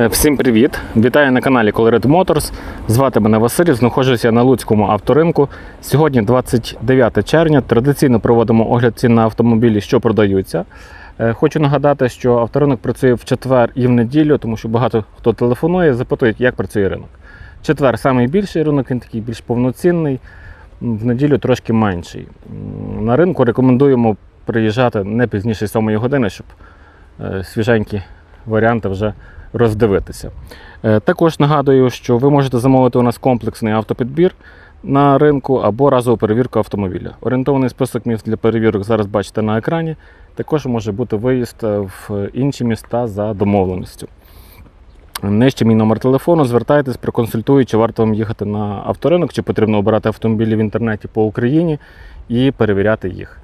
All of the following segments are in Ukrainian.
Е, Всім привіт! Вітаю на каналі Colored Motors. Звати мене Василь, знаходжуся на Луцькому авторинку. Сьогодні 29 червня. Традиційно проводимо огляд цін на автомобілі, що продаються. Е, Хочу нагадати, що авторинок працює в четвер і в неділю, тому що багато хто телефонує, запитують, як працює ринок. Четвер найбільший ринок, він такий більш повноцінний, в неділю трошки менший. На ринку рекомендуємо приїжджати не пізніше 7 години, щоб е, свіженькі варіанти вже роздивитися. Е, Також нагадую, що ви можете замовити у нас комплексний автопідбір на ринку або разову перевірку автомобіля. Орієнтований список міст для перевірок зараз бачите на екрані. Також може бути виїзд е, в інші міста за домовленістю. Нижче мій номер телефону, звертайтесь, проконсультую, чи варто вам їхати на авторинок, чи потрібно обирати автомобілі в інтернеті по Україні і перевіряти їх.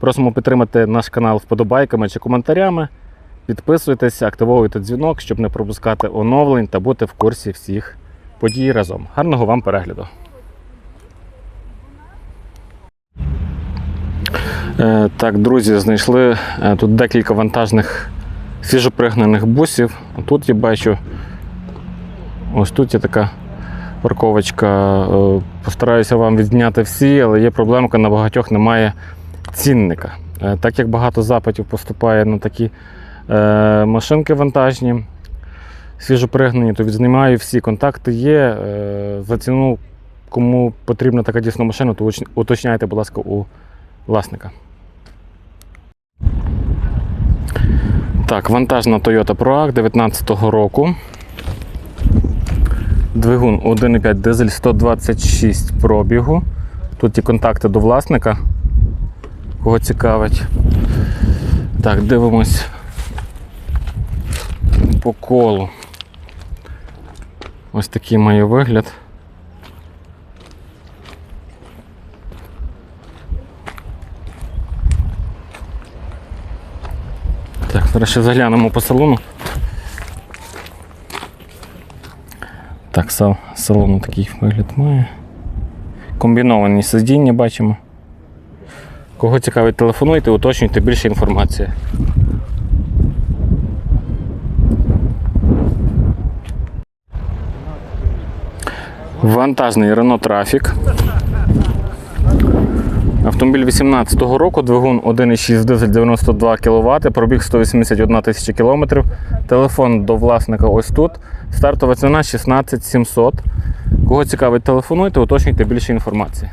Просимо підтримати наш канал вподобайками чи коментарями. Підписуйтесь, активовуйте дзвінок, щоб не пропускати оновлень та бути в курсі всіх подій разом. Гарного вам перегляду! Е, Так, друзі, знайшли е, тут декілька вантажних свіжопригнаних бусів. Тут я бачу, ось тут є така парковочка. Е, Постараюся вам відзняти всі, але є проблемка, на багатьох немає цінника. Так як багато запитів поступає на такі машинки вантажні, свіжопригнані, то відзнімаю всі контакти є. Е, За ціну, кому потрібна така дійсно машина, то уточняйте, будь ласка, у власника. Так, вантажна Toyota ProAg 19-го року. Двигун 1,5 дизель 126 пробігу. Тут і контакти до власника. Кого цікавить. Так, дивимось по колу. Ось такий має вигляд. Так, зараз ще заглянемо по салону. Так, сал- салон такий вигляд має. Комбіновані сидіння бачимо. Кого цікавить, телефонуйте, уточнюйте більше інформації. Вантажний Renault Trafic. Автомобіль 18-го року, двигун 1,6 дизель 92 кВт, пробіг 181 тисяча кілометрів. Телефон до власника ось тут. Стартова ціна 16 700. Кого цікавить, телефонуйте, уточнюйте більше інформації.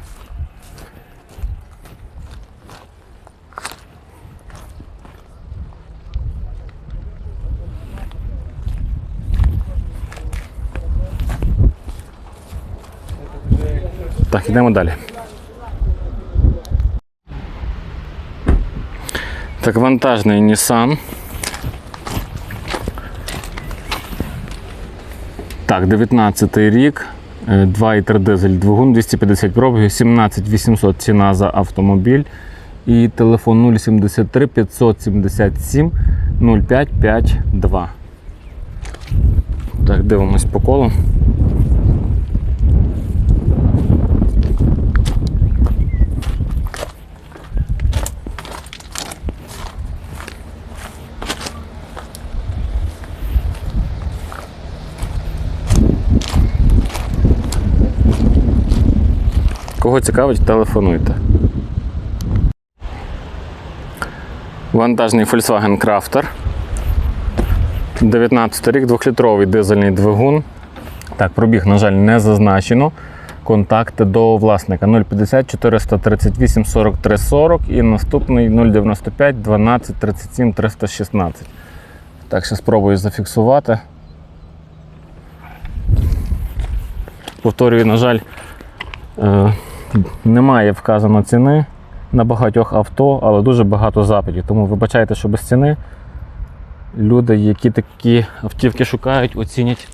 Так, йдемо далі. Так, вантажний Nissan. Так, 19 рік. е, 2,3 дизель двигун, 250 пробігів, 17 800 ціна за автомобіль. І телефон 073 577 0552. Так, дивимось по колу. Кого цікавить, телефонуйте. Вантажний Volkswagen Crafter. 19 рік, 2-літровий дизельний двигун. Так, пробіг, на жаль, не зазначено. Контакти до власника 050 438 43 40 і наступний 095 12 37 316. Так, ще спробую зафіксувати. Повторюю, на жаль, Е, Немає вказано ціни на багатьох авто, але дуже багато запитів. Тому вибачайте, що без ціни люди, які такі автівки шукають, оцінять.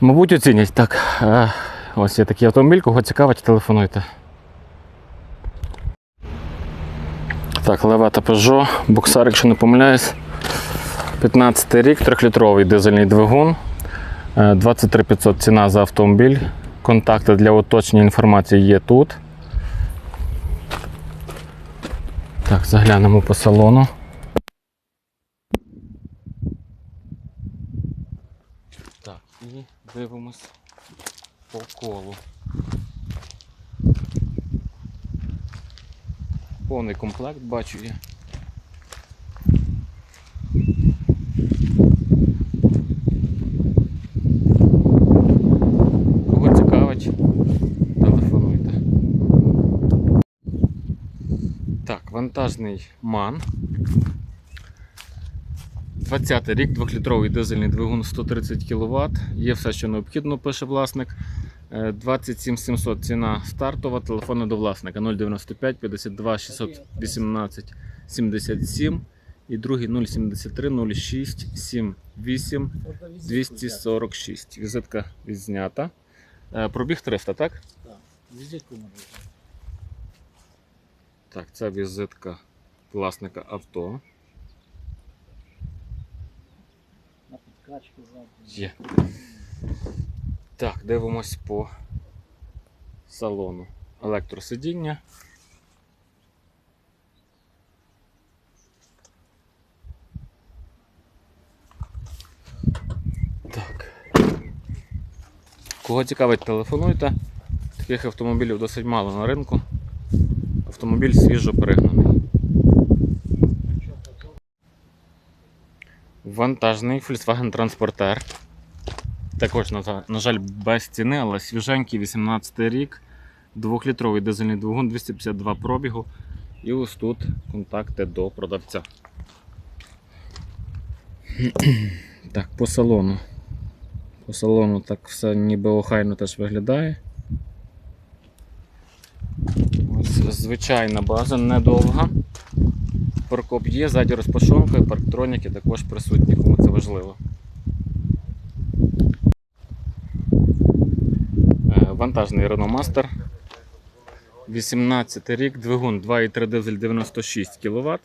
Мабуть, оцінять так. Е, Ось є такий автомобіль, кого цікавить, телефонуйте. Так, Левета Peugeot, буксар, якщо не помиляюсь. 15 рік, 3-літровий дизельний двигун. Е, 23 500 ціна за автомобіль. Контакти для уточнення інформації є тут. Так, заглянемо по салону. Так, і дивимося по колу. Повний комплект бачу я. Так, ман. 20 рік, 2-літровий дизельний двигун 130 кВт. Є все, що необхідно, пише власник. Е, 27 700 ціна стартова, телефони до власника 095 52 618 77 і другий 073 06 78 246. Візитка відзнята. Е, Пробіг 300, так? Візитку можна. Так, це візитка власника авто. На підкачку. Є. Так, дивимось по салону. Електросидіння. Так. Кого цікавить, телефонуйте. Таких автомобілів досить мало на ринку. Автомобіль свіжо перегнаний. Вантажний Volkswagen Transporter. Також, на, жаль, без ціни, але свіженький 18 рік. Двохлітровий дизельний двигун 252 пробігу. І ось тут контакти до продавця. Так, по салону. По салону так все ніби охайно теж виглядає. Звичайна база, недовга. Паркоп є, ззаді розпашонка і парктроніки також присутні, кому це важливо. Е, Вантажний Renault Master. 18 рік, двигун 2,3 дизель 96 кВт,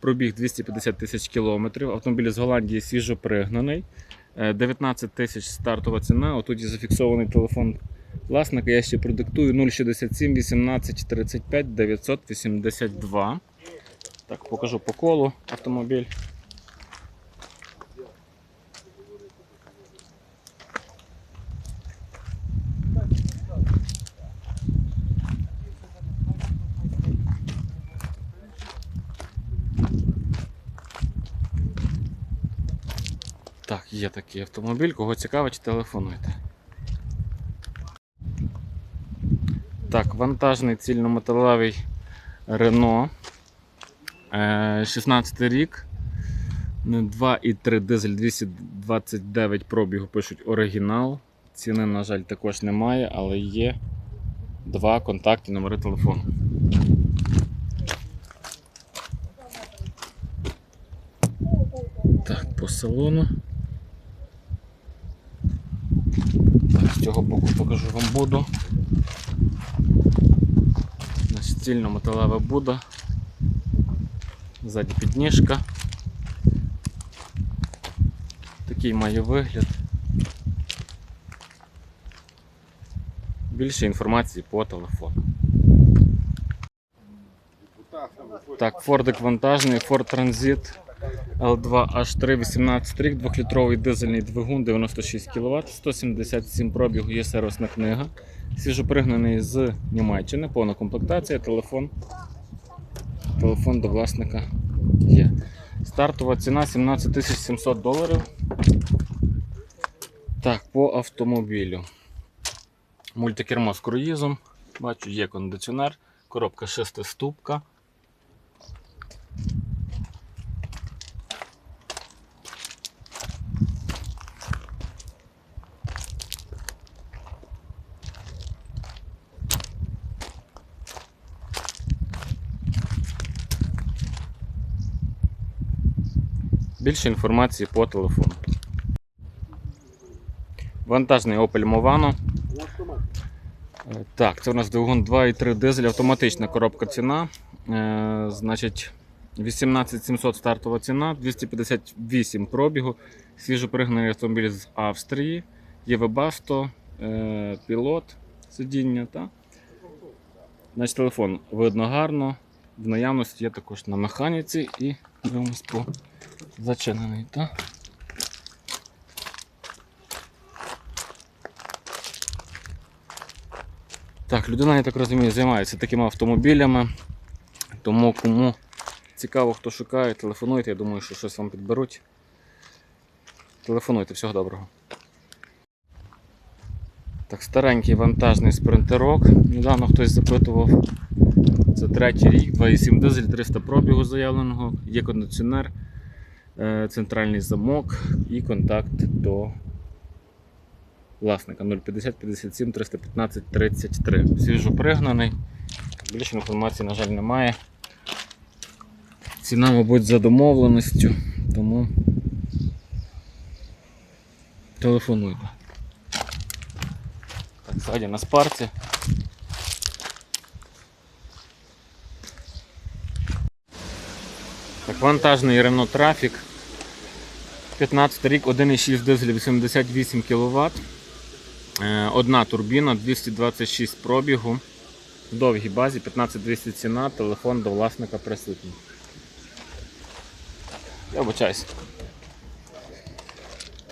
пробіг 250 тисяч кілометрів. Автомобіль з Голландії свіжо пригнаний. Е, 19 тисяч стартова ціна. Отут є зафіксований телефон власника. Я ще продиктую 067 18 35 982. Так, покажу по колу автомобіль. Так, є такий автомобіль. Кого цікавить, телефонуйте. Так, вантажний цільнометалевий. Е, 16 рік. Ну, 2,3 дизель 229 пробігу пишуть оригінал. Ціни, на жаль, також немає, але є два контакти, номери телефону. Так, по салону. Так, з цього боку покажу вам буду. Стільно металева буда. Ззаді підніжка. Такий має вигляд. Більше інформації по телефону. Так, Фордик вантажний, Ford Transit L2H3 18 рік, 2-літровий дизельний двигун 96 кВт, 177 пробігу, є сервісна книга. Свіжопригнаний з Німеччини, повна комплектація, телефон. Телефон до власника є. Стартова ціна 17 700 доларів. Так, по автомобілю. Мультикермо з круїзом. Бачу, є кондиціонер, коробка шестиступка. Більше інформації по телефону. Вантажний Opel Movano. Е, Так, це у нас двигун 2,3 дизель, автоматична коробка ціна. Е, значить, 18700 стартова ціна, 258 пробігу, свіжопригнаний автомобіль з Австрії, є е, пілот, сидіння. Та? Значить, телефон видно гарно, в наявності є також на механіці і дивимось по зачинений. Та? Так, людина, я так розумію, займається такими автомобілями. Тому кому цікаво, хто шукає, телефонуйте. Я думаю, що щось вам підберуть. Телефонуйте, всього доброго. Так, старенький вантажний спринтерок. Недавно хтось запитував. Це третій рік, 2,7 дизель, 300 пробігу заявленого, є кондиціонер, центральний замок і контакт до власника 050 57 315 33. Свіжо пригнаний. Більше інформації, на жаль, немає. Ціна, мабуть, за домовленістю, тому телефонуйте. Так, ззаді на спарці. Так, вантажний Renault Traffic. 15 рік, 1,6 дизель 88 кВт. Одна турбіна, 226 пробігу. В довгій базі, 15200 ціна, телефон до власника присутній. Я вибачаюсь.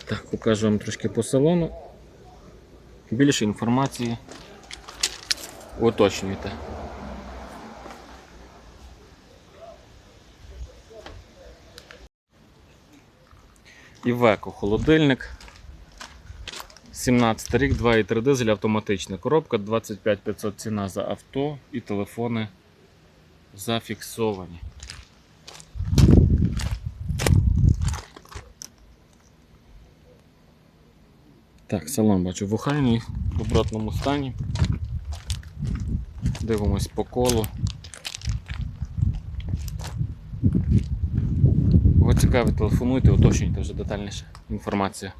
Так, покажу вам трошки по салону. Більше інформації уточнюйте. Івеко холодильник. 17 рік, 2,3 дизель, автоматична коробка, 25 500 ціна за авто і телефони зафіксовані. Так, салон бачу в охайній, в добротному стані. Дивимось по колу. Цікавить, телефонуйте, уточнюйте вже детальніше інформацію.